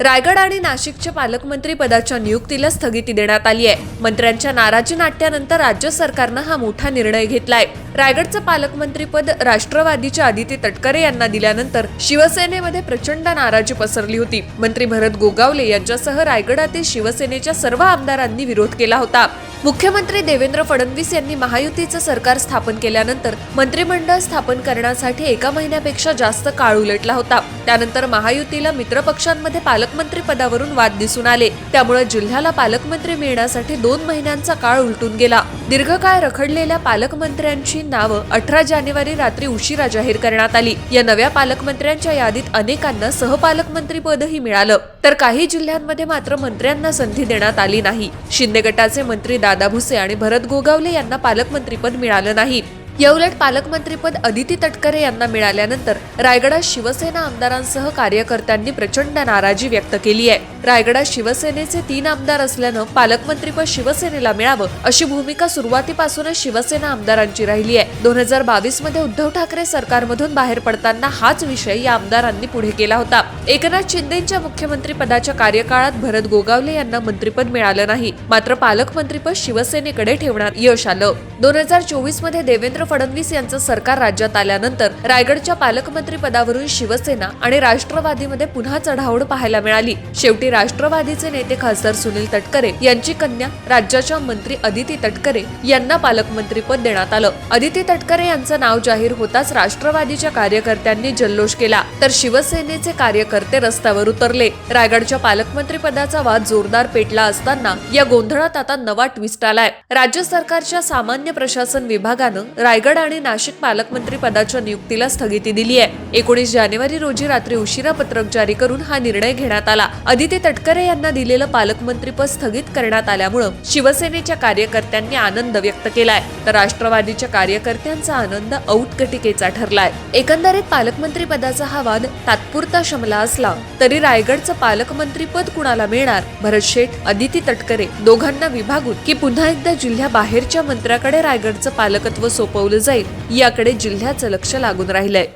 रायगड आणि नाशिकच्या पालकमंत्री पदाच्या नियुक्तीला स्थगिती देण्यात आली आहे. मंत्र्यांच्या नाराजी नाट्यानंतर राज्य सरकारनं हा मोठा निर्णय घेतलाय. रायगडचं पालकमंत्रीपद राष्ट्रवादीच्या आदिती तटकरे यांना दिल्यानंतर शिवसेनेमध्ये प्रचंड नाराजी पसरली होती. मंत्री भरत गोगावले यांच्यासह रायगडातील शिवसेनेच्या सर्व आमदारांनी विरोध केला होता. मुख्यमंत्री देवेंद्र फडणवीस यांनी महायुतीचं सरकार स्थापन केल्यानंतर मंत्रिमंडळ स्थापन करण्यासाठी एका महिन्यापेक्षा जास्त काळ उलटला होता. त्यानंतर महायुतीला मित्रपक्षांमध्ये पालकमंत्री पदावरून वाद दिसून आले. त्यामुळे जिल्ह्याला पालकमंत्री मिळण्यासाठी दोन महिन्यांचा काळ उलटून गेला. दीर्घकाळ रखडलेल्या पालकमंत्र्यांची नावं अठरा जानेवारी रात्री उशिरा जाहीर करण्यात आली. या नव्या पालकमंत्र्यांच्या यादीत अनेकांना सहपालकमंत्री पदही मिळालं. तर काही जिल्ह्यांमध्ये मात्र मंत्र्यांना संधी देण्यात आली नाही. शिंदे गटाचे मंत्री दादा भुसे आणि भरत गोगावले यांना पालकमंत्रीपद मिळालं नाही. याउलट पालकमंत्रीपद अदिती तटकरे यांना मिळाल्यानंतर रायगडात शिवसेना आमदारांसह कार्यकर्त्यांनी प्रचंड नाराजी व्यक्त केली आहे. रायगडात शिवसेनेचे तीन आमदार असल्यानं पालकमंत्रीपद शिवसेनेला मिळावं अशी भूमिका सुरुवातीपासूनच शिवसेना आमदारांची राहिली आहे. दोन हजार बावीसमध्ये उद्धव ठाकरे सरकारमधून बाहेर पडताना हाच विषय या आमदारांनी पुढे केला होता. एकनाथ शिंदेच्या मुख्यमंत्री पदाच्या कार्यकाळात भरत गोगावले यांना मंत्रीपद मिळालं नाही. मात्र पालकमंत्रीपद शिवसेनेकडे ठेवण्यात यश आलं. दोन हजार चोवीसमध्ये देवेंद्र फडणवीस यांचं सरकार राज्यात आल्यानंतर रायगडच्या पालकमंत्री पदावरून शिवसेना आणि राष्ट्रवादीमध्ये पुन्हा चढाओढ पाहायला मिळाली. शेवटी राष्ट्रवादीचे नेते खासदार सुनील तटकरे यांची कन्या राज्याच्या मंत्री अदिती तटकरे यांना पालकमंत्रीपद देण्यात आलं. अदिती तटकरे यांचं नाव जाहीर होताच राष्ट्रवादीच्या कार्यकर्त्यांनी जल्लोष केला. तर शिवसेनेचे कार्यकर्ते रस्त्यावर उतरले. रायगडच्या पालकमंत्री पदाचा वाद जोरदार पेटला असताना या गोंधळात आता नवा ट्विस्ट आलाय. राज्य सरकारच्या सामान्य प्रशासन विभागानं रायगड आणि नाशिक पालकमंत्री पदाच्या नियुक्तीला स्थगिती दिली आहे एकोणीस जानेवारी रोजी रात्री उशिरा पत्रक जारी करून हा निर्णय घेण्यात आला. अदिती तटकरे यांना दिलेलं पालकमंत्रीपद स्थगित करण्यात आल्यामुळं शिवसेनेच्या कार्यकर्त्यांनी आनंद व्यक्त केलाय. तर राष्ट्रवादीच्या कार्यकर्त्यांचा आनंद औटकटिकेचा ठरलाय. एकंदरीत पालकमंत्री पदाचा हा वाद तात्पुरता शमला असला तरी रायगडचं पालकमंत्रीपद कुणाला मिळणार? भरत शेठ अदिती तटकरे दोघांना विभागून की पुन्हा एकदा जिल्ह्याबाहेरच्या मंत्र्याकडे रायगडचं पालकत्व सोपवलं जाईल याकडे जिल्ह्याचं लक्ष लागून राहिलंय.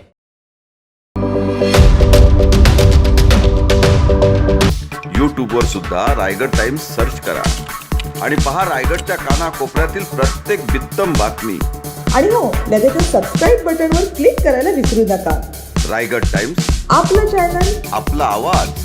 यूट्यूबवर सुद्धा रायगड टाइम्स सर्च करा. आणि पहा रायगडच्या कानाकोपऱ्यातील प्रत्येक बित्तम बातमी. आणि हो लगेचच सबस्क्राईब बटनवर क्लिक करायला विसरू नका. रायगड टाइम्स. आपलं चॅनल आपला आवाज.